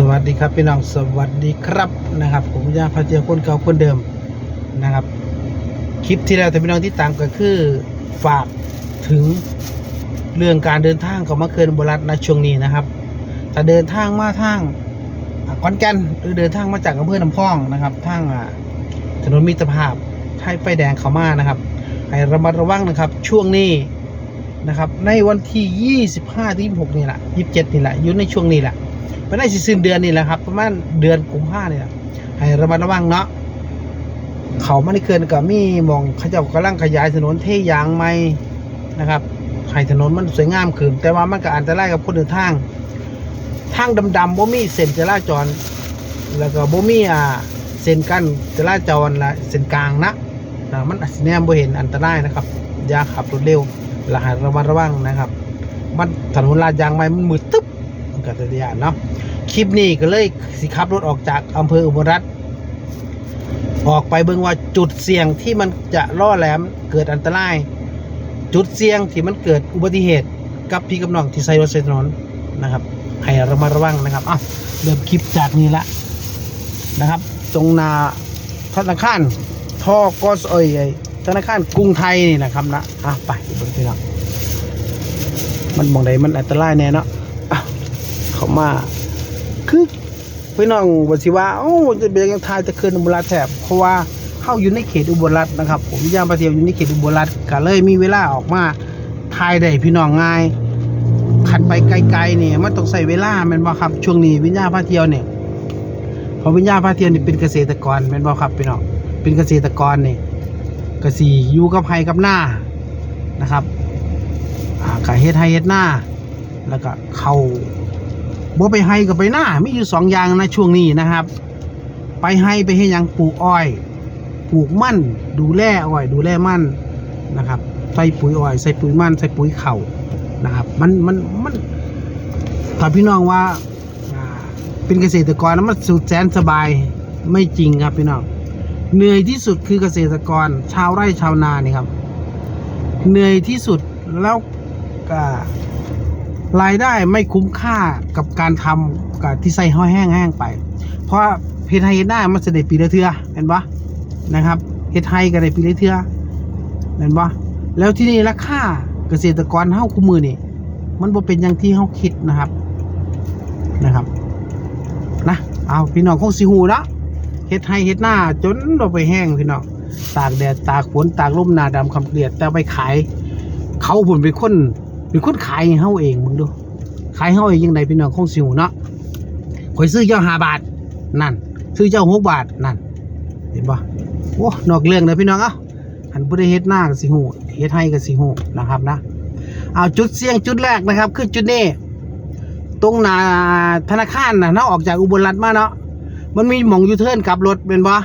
สวัสดีครับพี่น้องสวัสดีครับนะครับ ผมยาพาเจียคนเก่าคนเดิมนะครับ คลิปที่แล้วแต่พี่น้องที่ตามก็คือฝากถึงเรื่องการเดินทางของมาเคินบรัฐในช่วงนี้นะครับถ้าเดินทางมาทางอ่าขอนแก่นหรือเดินทางมาจากอำเภอน้ำพองนะครับทางถนนมิตรภาพไทยไฟแดงเขามานะครับให้ระมัดระวังนะครับช่วงนี้นะครับ ในวันที่ 25ที่26นี่แหละ27นี่แหละอยู่ในช่วงนี้แหละ ไม่ได้สิ้นเดือนนี่แหละครับประมาณเดือนกุมภาเนี่ยให้ระมัดระวังเนาะเขาไม่ได้เกินกับมีมองเขาเจ้ากำลังขยายถนนเทยางใหม่นะครับให้ถนนมันสวยงามขึ้นแต่ว่ามันก็อันตรายกับคนเดินทาง ทางดำๆบ่มีเส้นจราจร แล้วก็บ่มีอ่าเส้นกั้นจราจรละเส้นกลางนะนะมันอาจสิแนมบ่เห็นอันตรายนะครับอย่าขับรถเร็วและให้ระมัดระวังนะครับ มันถนนลาดยางใหม่มันมืดตึ๊บ ก็จะยานเนาะคลิปนี้ก็เลยสิขับรถออกจากอำเภออุบลรัตน์ออกไปเบิ่งว่าจุดเสี่ยงที่มันจะล่อแหลมเกิดอันตราย จุดเสี่ยงที่มันเกิดอุบัติเหตุ กับพี่กับน้องที่ใช้รถใช้ถนนนะครับให้ระมัดระวังนะครับอะเริ่มคลิปจากนี้ละนะครับ ตรงนาธนาคารทอกสเอยธนาคารกรุงไทยนี่นะครับนะอะไปเบิ่งพี่น้องมันมองใดมันอันตรายแน่เนาะ เขามาคือพี่น้องบสิว่าโอ้จะเป็นยังทายจะเกินอุบลรัฐแถบเพราะว่าเข้าอยู่ในเขตอุบลรัฐนะครับ ผมย่างประเทียมอยู่ในเขตอุบลรัฐก็เลยมีเวลาออกมาทายได้พี่น้องง่ายขันไปไกลๆเนี่ยมันต้องใส่เวลาแมันบ่ครับ ช่วงนี้วิญญาณพาเที่ยวเนี่ยเพราะวิญญาณพาเที่ยวนี่เป็นเกษตรกรแมันบ่ครับพี่น้องเป็นเกษตรกรเนี่ยกสีอยู่กับไฮกับหน้านะครับอ่ากะเฮ็ดไฮเฮ็ดหน้า แล้วก็เข้า บ่ไปให้กับไปหน้ามีอยู่สองอย่างนะช่วงนี้นะครับ ไปให้ไปให้ยังปลูกอ้อยปลูกมั่นดูแลอ้อย ดูแลมั่นนะครับใส่ปุ๋ยอ้อยใส่ปุ๋ยมั่นใส่ปุ๋ยเข่านะครับ มันมันมันถ้าพี่น้องว่าอ่าเป็นเกษตรกรแล้วมันสุดแสนสบายไม่จริงครับพี่น้องเหนื่อยที่สุดคือเกษตรกร ชาวไร่ชาวนานี่ครับ เหนื่อยที่สุดแล้วก็ รายได้ไม่คุ้มค่ากับการทำกับที่ใส่ห้อยแห้งๆไป เพราะเฮ็ดไฮเฮ็ดหน้ามันจะได้ปีละเทือเห็นปะนะครับเฮ็ดไฮก็ได้ปีละเทือเห็นปะแล้วที่นี่ราคาเกษตรกรเฮาคู่มือนี่มันบ่เป็นอย่างที่เฮาคิดนะครับนะครับนะเอาพี่น้องคงสิฮู้เนะเฮ็ดไฮเฮ็ดหน้าจนเราไปแห้งพี่น้องตากแดดตากฝนตากลมหนาดำคำเกลียดแต่ไปขาย เขาผลเป็นคน เป็นคนขายให้เฮาเองมึงดู ขายให้เฮาเองยังไงพี่น้องคงสิวเนาะข่อยซื้อเจ้าห้าบาท นั่น ซื้อเจ้าหกบาท นั่น เห็นปะโอ้นอกเรื่องเลยพี่น้องเอ้าหันผู้ได้เฮ็ดหน้ากับสิหูเฮ็ดให้กับสิหูนะครับนะ เอาจุดเสี่ยงจุดแรกนะครับ คือจุดนี้ ตรงหน้าธนาคารนะเนาะออกจากอุบลรัฐมาเนาะ มันมีหม่องยูเทิร์นกลับรถเป็นปะ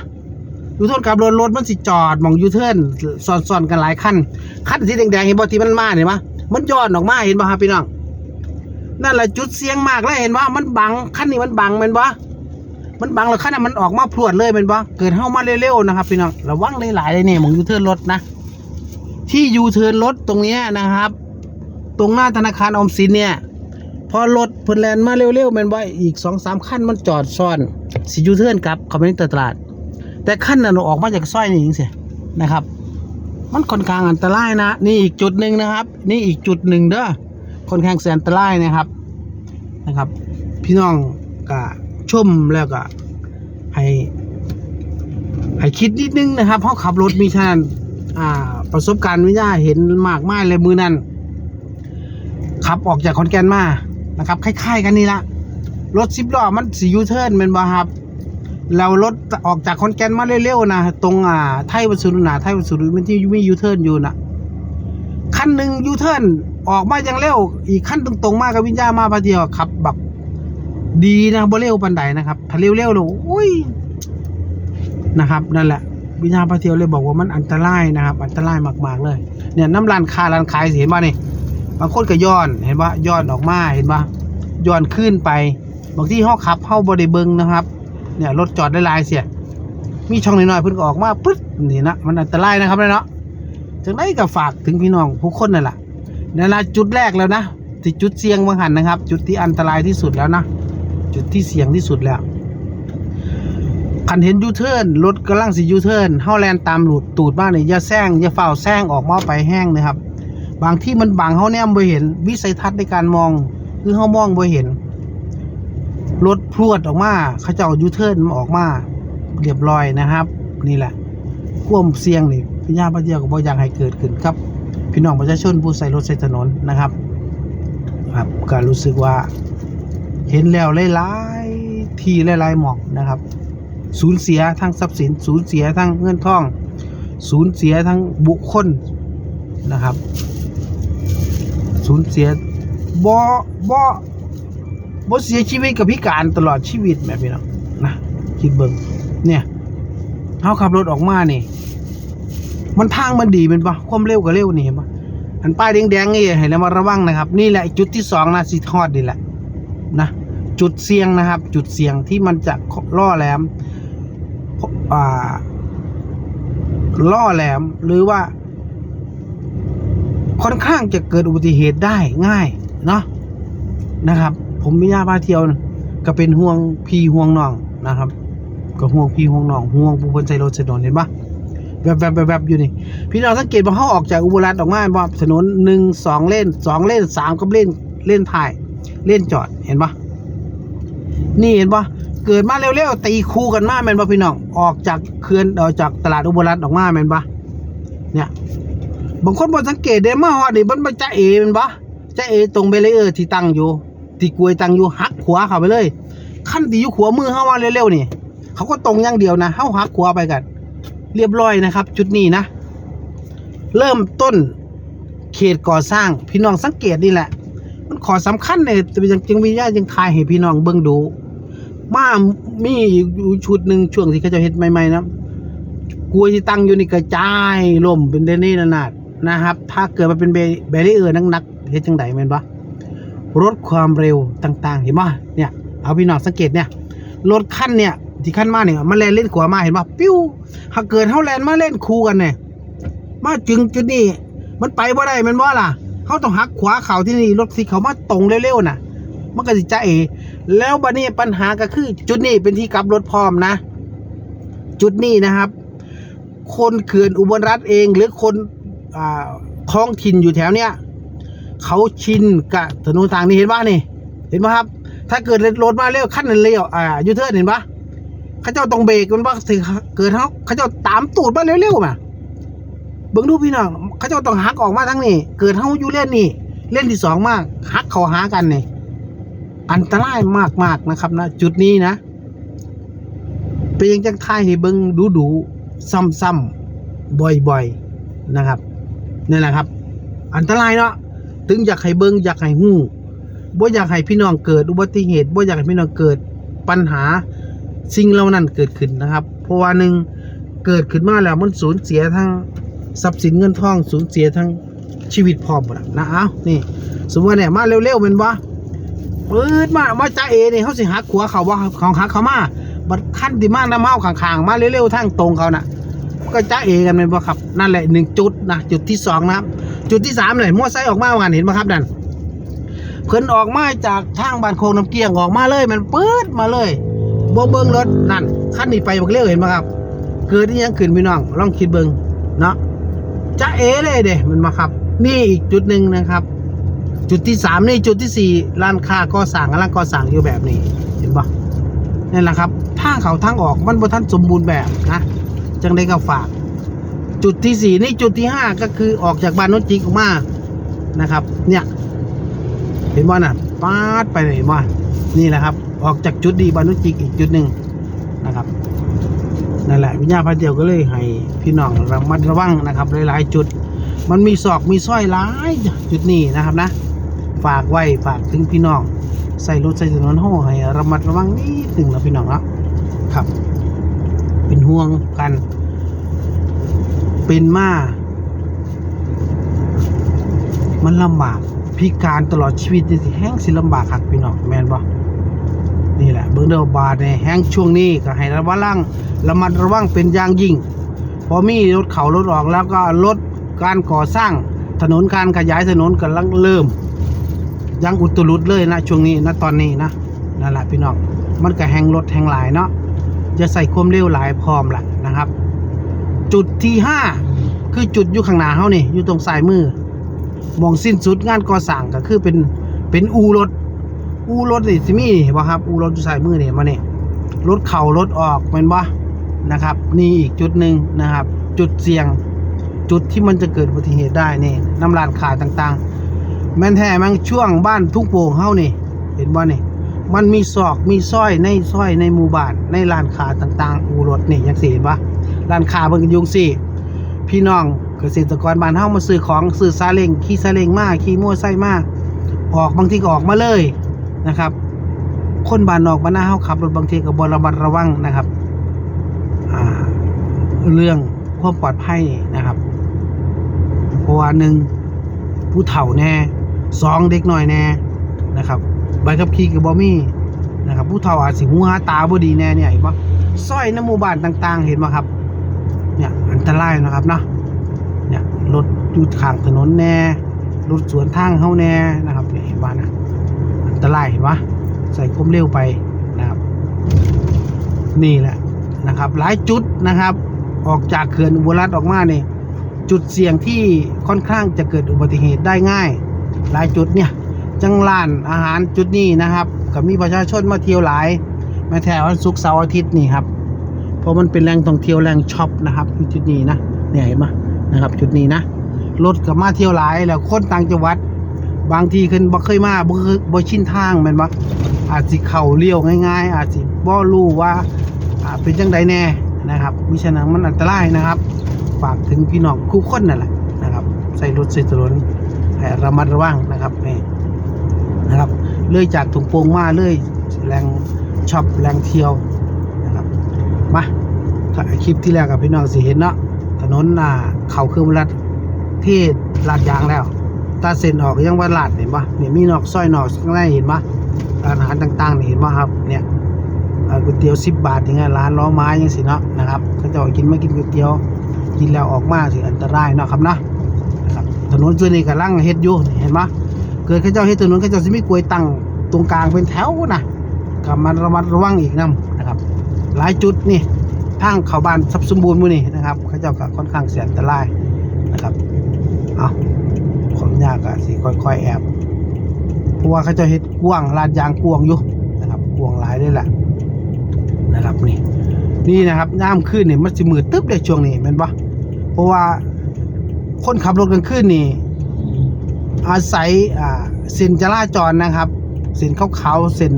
ยูเทิร์นกลับรถรถมันสิจอดหม่องยูเทิร์นซ้อนๆกันหลายคันคันสีแดงๆเห็นบ่ที่มันมาเห็นปะ มันย้อนออกมาเห็นป่ะครับพี่น้องนั่นแหละจุดเสียงมากเลยเห็นป่ะมันบังคันนี้มันบังเป็นป่มันบังแล้วคันนั้นมันออกมาพรวดเลยเป็นป่เกิดเข้ามาเร็วๆนะครับพี่น้องระวังหลายๆเลยเนี่ยมองยูเทิร์นรถนะ ที่ยูเทิร์นรถตรงนี้นะครับ ตรงหน้าธนาคารออมสินเนี่ย พอรถเพิ่นแลนมาเร็วๆแม่นบ่อีกสองสามคันมันจอดซ้อนสิยูเทิร์นกลับเขาไปในตลาด แต่คันนั้นออกมาจากซอยนี่เองสินะครับ มันค่อนข้างอันตรายนะ นี่อีกจุดหนึ่งนะครับ นี่อีกจุดหนึ่งเด้อค่อนข้างแสนอันตรายนะครับนะครับ พี่น้องก็ชมแล้วก็ให้ให้คิดนิดนึงนะครับเพราะขับรถมีชานอ่า ประสบการณ์วิญญาเห็นมากมายเลยมือนั้นขับออกจากขอนแก่นมานะครับคล้ายๆกันนี่ละรถสิบล้อมันสียูเทิร์นเป็นบ่ครับ เรารถออกจากคอนแกนมาเร็วๆนะตรงอ่าไทยวัสดุนาไทยวัสดุมันที่มียูเทิร์นอยู่นะคันหนึ่งยูเทิร์นออกมาอย่างเร็ว อีกขั้นตรงๆมากกับวิญญาณมาพาเดียวขับแบบดีนะบ่เร็วปันใดนะครับ ถ้าเร็วๆเลยอุ้ยนะครับนั่นแหละวิญญาณพาเที่ยวเลยบอกว่ามันอันตรายนะครับ อันตรายมากๆเลย เนี่ยน้ำร้านคาร้านขายเห็นป่ะนี่บางคนก็ย้อนเห็นป่ะย้อนออกมาเห็นป่ะย้อนขึ้นไป บางที่ห้อขับเข้าบริเบิงนะครับ เนี่ยรถจอดได้ลายเสีย มีช่องน้อยๆเพิ่นก็ออกมาปึ๊ดนี่นะมันอันตรายนะครับเนาะจังได้ก็ฝากถึงพี่น้องผู้คนนั่นแหละนั่นละจุดแรกแล้วนะที่จุดเสี่ยงบางหันนะครับ จุดที่อันตรายที่สุดแล้วนะจุดที่เสี่ยงที่สุดแล้วคันเห็นยูเทิร์นรถกำลังสิยูเทิร์นเฮาแลนตามหลุดตูดบ้านนี่อย่าแซงอย่าเฝ้าวแซงออกมาไปแห้งนะครับ บางที่มันบังเฮาแนมบ่เห็น วิสัยทัศน์ในการมอง คือเฮามองบ่เห็น รถพรวดออกมาเขาเจ้ายูเทิร์นออกมาเรียบร้อยนะครับ นี่แหละควมเสี่ยงนี่พี่ย่าป้าเดียวก็บ่อยากให้เกิดขึ้นครับ พี่น้องประชาชนผู้ใช้รถใช้ถนนนะครับ ครับก็รู้สึกว่า เห็นแล้วหลายๆทีหลายๆหมอกนะครับ สูญเสียทั้งทรัพย์สิน สูญเสียทั้งเงินทอง สูญเสียทั้งบุคคลนะครับ สูญเสียบ่บ่ บ่เสียชีวิตกับพิการตลอดชีวิตแม่พี่น้องนะคิดเบิ่งเนี่ยเฮาขับรถออกมานี่ มันทางมันดีเป็นปะความเร็วก็เร็วนี่เห็นปะอันป้ายแดงๆนี่ให้ระมัดระวังนะครับ นี่แหละจุดที่สองนะสิทอดนี่แหละนะจุดเสี่ยงนะครับ จุดเสี่ยงที่มันจะล่อแหลมล่อแหลมหรือว่า ค่อนข้างจะเกิดอุบัติเหตุได้ง่ายเนาะนะครับ ผมไม่ยาพาเที่ยวนะก็เป็นห่วงพี่ห่วงน้องนะครับ ก็ห่วงพี่ห่วงน้องห่วงผู้คนใจรถถนนเห็นปะแบบแบบแบบแบบอยู่นี่ พี่น้องสังเกตว่าเขาออกจากอุบลรัฐออกมาว่ถนนหนึ่งสองเลนสองเลนสามก็เลนเลนถ่ายเลนจอดเห็นปะนี่เห็นปะเกิดมาเร็วๆตีคู่กันมาแมนปะพี่น้องออกจากเขื่อนออกจากตลาดอุบลรัฐออกมาแมนปะเนี่ยบางคนบ่สังเกตเด้มาฮอดนี่มันบ่จะเอแมันบ่จะเอตรงเบรีเออร์ที่ตั้งอยู่ ที่กลวยตังอยู่หักขวาเข้าไปเลยขั้นที่อยู่ขวามือเฮาว่าเร็วๆนี่เขาก็ตรงอย่างเดียวนะเฮาหักขวาไปกัน เรียบร้อยนะครับ จุดนี้นะ เริ่มต้นเขตก่อสร้างพี่น้องสังเกตนี่แหละ มันขอสำคัญเนี่ยจึงจึงวิญญาณจึงทายให้พี่น้องเบิ่งดู มามีอยู่ชุดหนึ่งช่วงที่เขาจะเฮ็ดใหม่ๆนะกลวยที่ตั้งอยู่นี่กระจายล่มเป็นเดนี่นานาดนะครับ ถ้าเกิดมันเป็นเบแบรีเออร์นักๆเฮ็ดจังไดแม่นปะ ลดความเร็วต่าง ๆ เห็นปะเนี่ยเอาพี่น้องสังเกตเนี่ยรถคันเนี่ยที่คันมาเนี่ยมันแลนเล่นขวามาเห็นปะปิ้วถ้าเกิดเฮาแลนมาเล่นคู่กันเนี่ยมาจึงจุดนี้มันไปบ่ได้ม่นบ่ล่ะเขาต้องหักขวาเข้าที่นี่รถที่เขามาตรงเร็วๆน่ะ มันก็สิจะเอแล้วบัดนี้ปัญหาก็คือจุดนี้เป็นที่กลับรถพร้อมนะ จุดนี้นะครับ คนเขื่อนอุบลรัฐเองหรือคนอท้องถิ่นอยู่แถวเนี้ย เขาชินกับถนนทางนี้เห็นป่ะนี่ เห็นป่ะครับ ถ้าเกิดรถมาเร็วขั้นเร็วอ่ายูเทิร์นเห็นป่ะเขาเจ้าต้องเบรกมันว่าถึงเกิดเขาเขาเจ้าตามตูดมาเร็วๆมาเบิ่งดูพี่น้องเขาเจ้าต้องหักออกมาทั้งนี้ เกิดเขาอยู่เล่นนี่ เล่นที่สองมากหักเขาหากันนี่อันตรายมากๆนะครับนะจุดนี้นะเป็นยังจังทายให้เบิ่งดูดูๆซ้ำๆบ่อยๆนะครับนี่แหละครับ อันตรายเนาะ ถึงอยากให้เบิ่งอยากให้ฮู้บ่อยากให้พี่น้องเกิดอุบัติเหตุบ่อยากให้พี่น้องเกิดปัญหาสิ่งเหล่านั้นเกิดขึ้นนะครับ เพราะว่าหนึ่งเกิดขึ้นมาแล้วมันสูญเสียทั้งทรัพย์สินเงินทองสูญเสียทั้งชีวิตพร้อมหมดนะเอ้านี่ สมมติว่าเนี่ยมาเร็วๆเป็นบ่ปื๊ดมามาจ้าเอเนี่ยเขาสิหักขวเขาว่าเขาหักเขามาบัดขั้นที่มากน้ำเมาข้างๆ มาเร็วๆทางตรงเขาน่ะก็จ้าเอกันเป็นบ่ครับ นั่นแหละหนึ่งจุดนะจุดที่สองนะครับ จุดที่สามเลยมอไซค์ออกมาว่างันเห็นไหมครับนั่นเพิ่นออกมาจากทางบ้านโคงน้ำเกียงออกมาเลยมันปื๊ดมาเลยบ่เบิ้งรถนั่นขั้นนี้ไปบักเร็วเห็นไหมครับเกิดที่ยังขึ้นพี่น้องลองคิดเบิ้งเนาะจ้าเอเลยเด้มันมาครับ นี่อีกจุดหนึ่งนะครับ จุดที่สามนี่จุดที่สี่ร้านค้าก่อสร้างกำลังก่อสร้างอยู่แบบนี้ เห็นปะนี่แหละครับทางเขาทางออกมันบ่ทันสมบูรณ์แบบนะจังได้ก็ฝาก จุดที่สี่นี่จุดที่ห้าก็คือออกจากบ้านโนนจิกออกมานะครับ เนี่ยเห็นว่าน่ะปาดไปเลยเห็นว่านี่แหละครับ ออกจากจุดดีบ้านโนนจิกอีกจุดหนึ่งนะครับนั่นแหละวิญญาณพระเดียวก็เลยให้พี่น้องระมัดระวังนะครับ หลายๆจุด มันมีศอกมีสร้อยหลายจุดนี้นะครับนะ ฝากไว้ฝากถึงพี่น้อง ใส่รถใส่ถนนห้อให้ระมัดระวังนิดหนึ่งนะพี่น้องเนาะครับ เป็นห่วงกัน เป็นมา มันลำบากพิการตลอดชีวิตนี่สิแห้งสิลำบากคักพี่น้องแมนบ่นี่แหละเบิ่งเด้อบาดในแห้งช่วงนี้ก็ให้ระวังระมัดระวังเป็นอย่างยิ่งพอมีรถเขารถออกแล้วก็ลดการก่อสร้างถนนการขยายถนนกำลังเริ่ม ยังอุตรุดเลยนะช่วงนี้นะตอนนี้นะนั่นแหละพี่น้องมันก็แหงรถแหงหลายเนาะจะใส่ความเร็วหลายพร้อมละนะครับ จุดที่ห้าคือจุดอยู่ข้างหน้าเฮานี่อยู่ตรงซ้ายมือ มองสิ้นสุดงานก่อสร้างก็คือเป็นเป็นอูรถ อูรถนี่สิมีบ่ครับ อูรถอยู่ซ้ายมือนี่มาเนี่ยรถเข่ารถออกเป็นบ่นะครับ นี่อีกจุดหนึ่งนะครับ จุดเสี่ยงจุดที่มันจะเกิดอุบัติเหตุได้นี่น้ำลานขาต่างๆ แม่นแท้มังช่วงบ้านทุ่งโป่งเฮานี่ เห็นบ่นี่มันมีซอกมีซอยในซอยในหมู่บ้านในรานค้าต่างๆ อูรถนี่ยังสิเห็นปะ ร้านค้าเบิ่งกันอยุงสิพี่น้องเกษตรกรบ้านเฮามาซื้อของซื้อซาเล้งขี่ซาเล้งมาขี่มอไซค์มาออกบางทีก็ออกมาเลยนะครับ คนบ้านนอกบ้านนาเฮาขับรถบางทีก็บ่ระมัดระวังนะครับเรื่องความปลอดภัยนะครับเพราะว่าหนึ่งผู้เฒ่าแน่สองเด็กหน้อยแน่นะครับใบขับขี่กับบอมี่นะครับ ผู้เฒ่าอาจสิหูหาตาบ่ดีแน่เนี่ยเห็นปะซอยในหมู่บ้านต่าง ๆ เห็นปะครับ ตรายนะครับเนาะเนี่ยรถอยู่ข้างถนนแน่รถสวนทางเฮาแน่นะครับเห็นปะนะอันตรายเห็นปะใส่ความเร็วไปนะครับ นี่แหละนะครับ หลายจุดนะครับ ออกจากเขื่อนอุบลรัฐออกมาเนี่ยจุดเสี่ยงที่ค่อนข้างจะเกิดอุบัติเหตุได้ง่าย หลายจุดเนี่ยจังร้านอาหารจุดนี้นะครับ ก็มีประชาชนมาเที่ยวหลายแม้แต่วันศุกร์เสาร์อาทิตย์นี่ครับ เพราะมันเป็นแหล่งท่องเที่ยวแหล่งช็อปนะครับจุดนี้นะเนี่ยเห็นไหมนะครับ จุดนี้นะรถกับมาเที่ยวหลายแล้วคนต่างจังหวัด บางทีขึ้นบ่เคยมาบ่เคยบ่ชินทางแม่นบ่อาจสิเข้าเลี้ยวง่าย ๆ อาจสิบ่รู้ว่าเป็นจังไดแน่นะครับมิฉะนั้นมันอันตรายนะครับ ฝากถึงพี่น้องคู่คนนั่นแหละนะครับใส่รถใส่ถนนให้ระมัดระวังนะครับนี่นะครับเลยจากถุงโป่งมาเลยแรงช็อปแรงเที่ยว มาถ้าคลิปที่แล้วกับพี่น้องสิเห็นเนาะถนนอ่าเขาคือรัดที่ลาดยางแล้วตาเส้นออกยังว่าลาดเห็นปะเนี่ยมีนอกซอยนอกข้างในเห็นปะร้านอาหารต่างๆเห็นปะครับเนี่ยก๋วยเตี๋ยวสิบบาทย่างเงี้ยร้านล้อไม้ยังสิเนาะนะครับเขาจะออกกินไม่กินก๋วยเตี๋ยวกินแล้วออกมาสิอันตรายเนาะครับนะถนนส่วนนี้กำลังเฮ็ดอยู่เห็นปะเกิดข้าเจ้าเฮ็ดถนนข้าเจ้าสิมีกลวยตั้งตรงกลางเป็นแถวนะก็มันระมัดระวังอีกนํนะ หลายจุดนี่ทางเขาบ้านทรัพย์สมบูรณ์มือนี้นะครับ เข้าเจ้าก็ค่อนข้างเสี่ยงอันตรายนะครับเอาผมยากก็สิค่อยๆแอบเพราะว่าเขาเจ้าเฮ็ดกว้างลาดยางกว้างอยู่นะครับกว้างหลายเลยแหละนะครับนี่นี่นะครับยามคืนนี่มันสิมืดตึ๊บเลยช่วงนี้แม่นปะเพราะว่าคนขับรถกลางคืนนี่อาศัยอ่าเส้นจราจรนะครับ เส้นขาวๆเส้น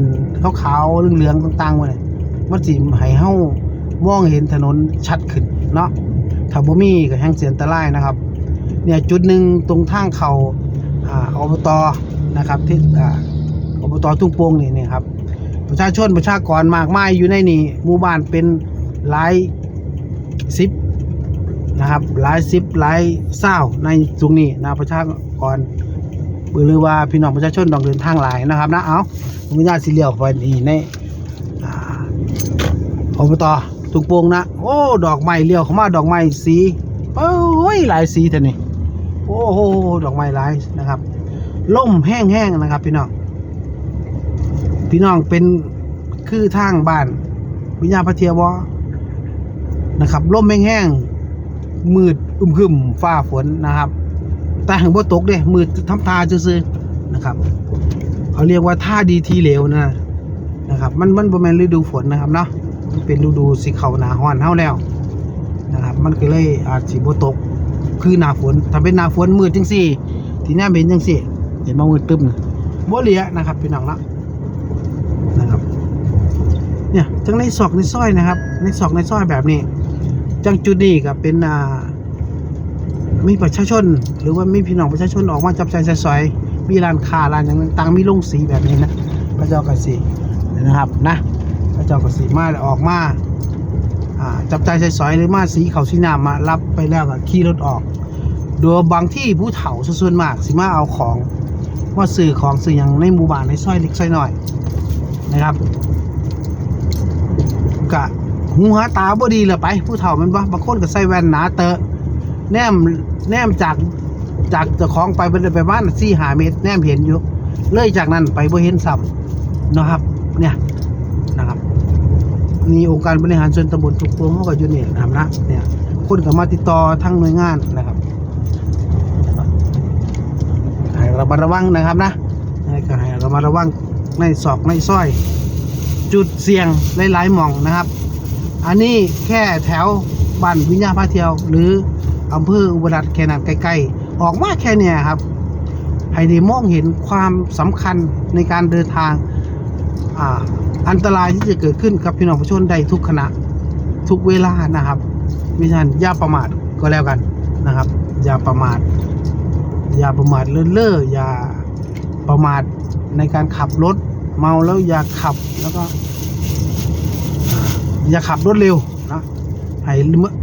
ขาวๆเหลืองๆต่างๆมาเนี่ย มันสิให้เฮามองเห็นถนนชัดขึ้นเนาะถ้าบ่มีก็แห่งเสียนตรายนะครับ เนี่ยจุดหนึ่งตรงทางเขาอ่าอบตนะครับที่อ่าอบตทุ่งโป่งนี่นี่ครับประชาชนประชากรมากมายอยู่ในนี่หมู่บ้านเป็นหลายสิบนะครับหลายสิบหลายเศร้าในตรงนี้นะประชากรหรือว่าพี่น้องประชาชนต้องเดินทางหลายนะครับนะเอาผมญาตสิเลียวไปนี่ใน อบตตุงโปงนะ โอ้ ดอกไม้เลี้ยวเข้ามาดอกไม้สีโอ้ยหลายสีท่านี้โอ้โหดอกไม้หลายนะครับล่มแห้งๆนะครับ พี่น้องพี่น้องเป็นคือทางบ้านวิญญาณพระเทียวอนะครับล่มแห้งๆมืดอึมครึมฟ้าฝนนะครับแต่หางบ่ตกเด้มือทำตาซื่อๆนะครับเขาเรียกว่าท่าดีทีเหลวนะ นะครับ มันมันบ่แม่นฤดูฝนนะครับเนาะมันเป็นฤดูสิเขาหนาร้อนเฮาแล้วนะครับ มันก็เลยอาจสิบ่ตก คือหนาฝนถ้าเป็นหนาฝนมืดจังซี่ที่หน้เห็นจังซี่เห็นบ่มืดตึ๊บนะบ่เหลียนะครับพี่น้องเนาะนะครับ เนี่ยจังในซอกในซอยนะครับ ในซอกในซอยแบบนี้ จังจุดนี้ก็เป็นอ่ามีประชาชน หรือว่ามีพี่น้องประชาชนออกมาจับใจใช้สอย มีร้านค้าร้านอย่างต่างๆมีโรงสีแบบนี้นะพระเจ้ากสี นะครับนะพระเจ้ากสีมาแล้วออกมาจับใจใช้สอยหรือมาสีเขาสีน้ำมารับไปแล้วก็ขี่รถออกดยบางที่ผู้เฒ่าส่วนมากสิมาเอาของว่าสื่อของสื่ออย่างในหมู่บ้านในซอยเล็กซอยหน้อยนะครับกะหูหาตาบ่ดีเลยไป ผู้เฒ่ามันบ่บางคนก็ใส่แว่นหนาเตอะแนมแนมจากจากจ้าของไปไปบ้านสี่หาเมตรแนมเห็นอยู่ เลยจากนั้นไปบ่เห็นซ้ำนะครับ เนี่ยนะครับมีองค์การบริหารส่วนตำบลทุกตัวเขาก็อยู่นี่นะครับนะเนี่ยคนก็มาติดต่อทั้งหน่วยงานนะครับให้ระมัดระวังนะครับนะให้ก็ให้ระมัดระวังในศอกในซอย จุดเสี่ยงหลายๆหม่องนะครับ อันนี้แค่แถวบ้านวิญญาพาเที่ยว หรืออำเภออุบลรัตน์แค่นั้นใกล้ๆออกมาแค่เนี้ยครับให้ได้มองเห็นความสำคัญในการเดินทาง อันตรายที่จะเกิดขึ้นกับพี่น้องประชาชนได้ทุกขณะทุกเวลานะครับมิฉะนั้นอย่าประมาทก็แล้วกันนะครับ อย่าประมาทอย่าประมาทเลินเล่ออย่าประมาทในการขับรถเมาแล้วอย่าขับแล้วก็ อย่าขับรถเร็วนะให้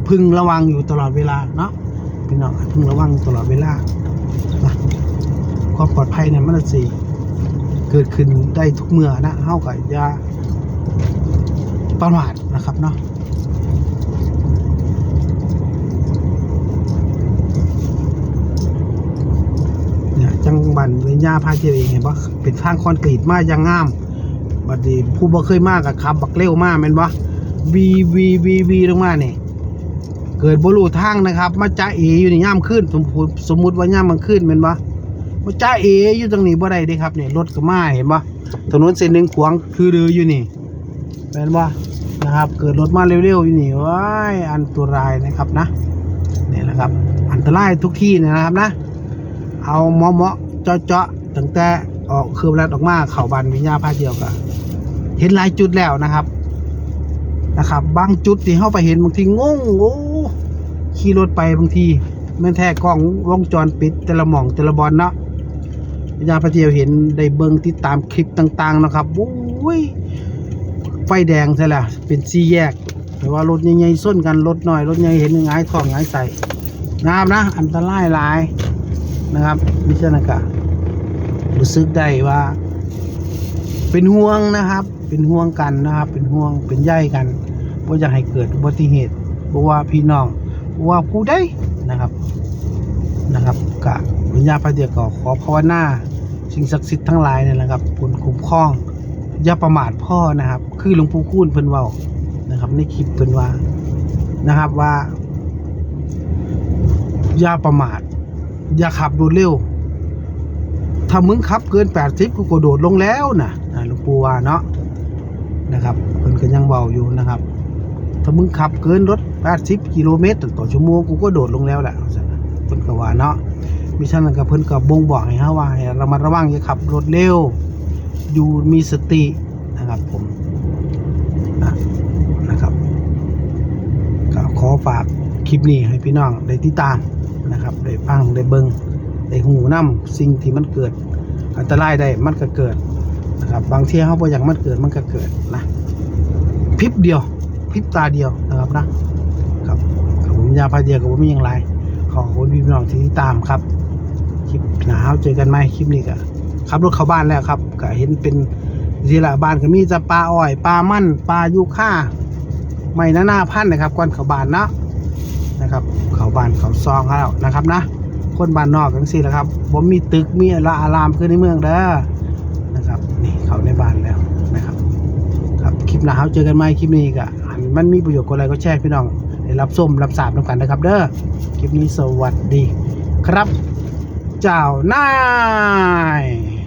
พึงระวังอยู่ตลอดเวลาเนาะพี่น้องพึงระวังตลอดเวลานะความปลอดภัยเนี่ยมันสิ เกิดขึ้นได้ทุกเมื่อนะเฮากับยาประมาทนะครับเนาะเนี่ยจังบันเวียญาพาเจเองเห็นปะเป็นทางคอนกรีตมาอย่างงามบัดนี้ผู้บ่เคยมากกับขับ บักเร็วมากแม่นบ่วีวีวีวีลงมาเนี่ยเกิดบรูทางนะครับ มาจ้าเออยู่ในย่ามขึ้นสมมติสมมติว่าย่ามมันขึ้นแม่นบ่มา จ้าเออยู่ตรงนี้บ่ได้เด้ครับเนี่ยรถก็มาเห็นบ่ถนนเส้นหนึ่งขวางคือเดืออยู่นี่แม่นบ่นะครับ เกิดรถมาเร็วๆอยู่นี่ว้ายอันตรายนะครับนะเนี่แหละครับ อันตรายทุกที่นะครับนะ เอาเมาะเมาะเจาะเจาะๆตั้งแต่ออกคือเวลาออกมาเข่าบันวิญญาพาเดียวก็เห็นหลายจุดแล้วนะครับนะครับ บางจุดที่เข้าไปเห็นบางทีงงโอ้ขี่รถไปบางทีแม่นแท้กล้องวงจรปิดแต่ละหม่องแต่ละบอลเนาะ ญาพาเดียวเห็นได้เบิ่งติดตามคลิปต่างๆนะครับโอ้ยไฟแดงใช่ละเป็นสี่แยกแต่ว่ารถใหญ่ๆส้นกันรถหน่อยรถใหญ่เห็นหงายท้องหงายใส่น้ำนะ อันตรายหลายนะครับมิฉะนั้นก็รู้สึกได้ว่า เป็นห่วงนะครับ เป็นห่วงกันนะครับ เป็นห่วงเป็นใยกันว่าอยากให้เกิดอุบัติเหตุเพราะว่าพี่น้องเพราะว่าผู้ใดนะครับนะครับกะวิญญาณพระเดียก็ขอภาวนา สิ่งศักดิ์สิทธิ์ทั้งหลายเนี่ยนะครับผลคุ้มครองอย่าประมาทพ่อนะครับ คือหลวงปู่คูณเพิ่นเว้านะครับในคลิปเพิ่นว่านะครับว่าอย่าประมาท อย่าขับรถเร็ว ถ้ามึงขับเกิน 80 กูกโดดลงแล้วนะหลวงปู่ว่าเนาะนะครับเพิ่นก็ยังเบาอยู่นะครับ ถ้ามึงขับเกินรถ 80 กิโลเมตร ต่อชั่วโมงกูก็โดดลงแล้วแหละเพิ่นก็ว่าเนาะ มิฉะนั้นก็เพิ่นก็บ่งบอกให้เฮาว่าให้ระมัดระวังอย่าขับรถเร็ว อยู่มีสตินะครับผมนะครับก็ขอฝากคลิปนี้ให้พี่น้องได้ติดตามนะครับได้ฟังได้เบิงได้หูน้ำสิ่งที่มันเกิด อันตรายได้มันก็เกิดนะครับบางทีเขาพออยากมันเกิดมันก็เกิดนะพริบเดียวพริบตาเดียวนะครับนะครับกับผมยาพาเดียวกับผมไมีอย่างไรขอบคุณพี่น้องที่ติดตามครับ ลิปหนาวเจอกันไหมคลิปนี้ก็ขับรถเข้าบ้านแล้วครับก็เห็นเป็นทีละบ้านก็มีจะปลาอ้อยปลามั่นปลายูค่าไม่นานาพันนะครับก่อนเขาบ้านเนาะนะครับเขาบ้านเขาซองแล้วนะครับนะ คนบ้านนอกกันสิแหละครับผมมีตึกมีละอารามคือในเมืองเด้อนะครับนี่เขาในบ้านแล้วนะครับ ครับคลิปหนาเขาเจอกันไหมคลิปนี้ก็อันมันมีประโยชน์ก็อะไรก็แชร์พี่น้องได้รับส้มรับสาบน้ำกันนะครับ เด้อคลิปนี้สวัสดีครับ เจ้านาย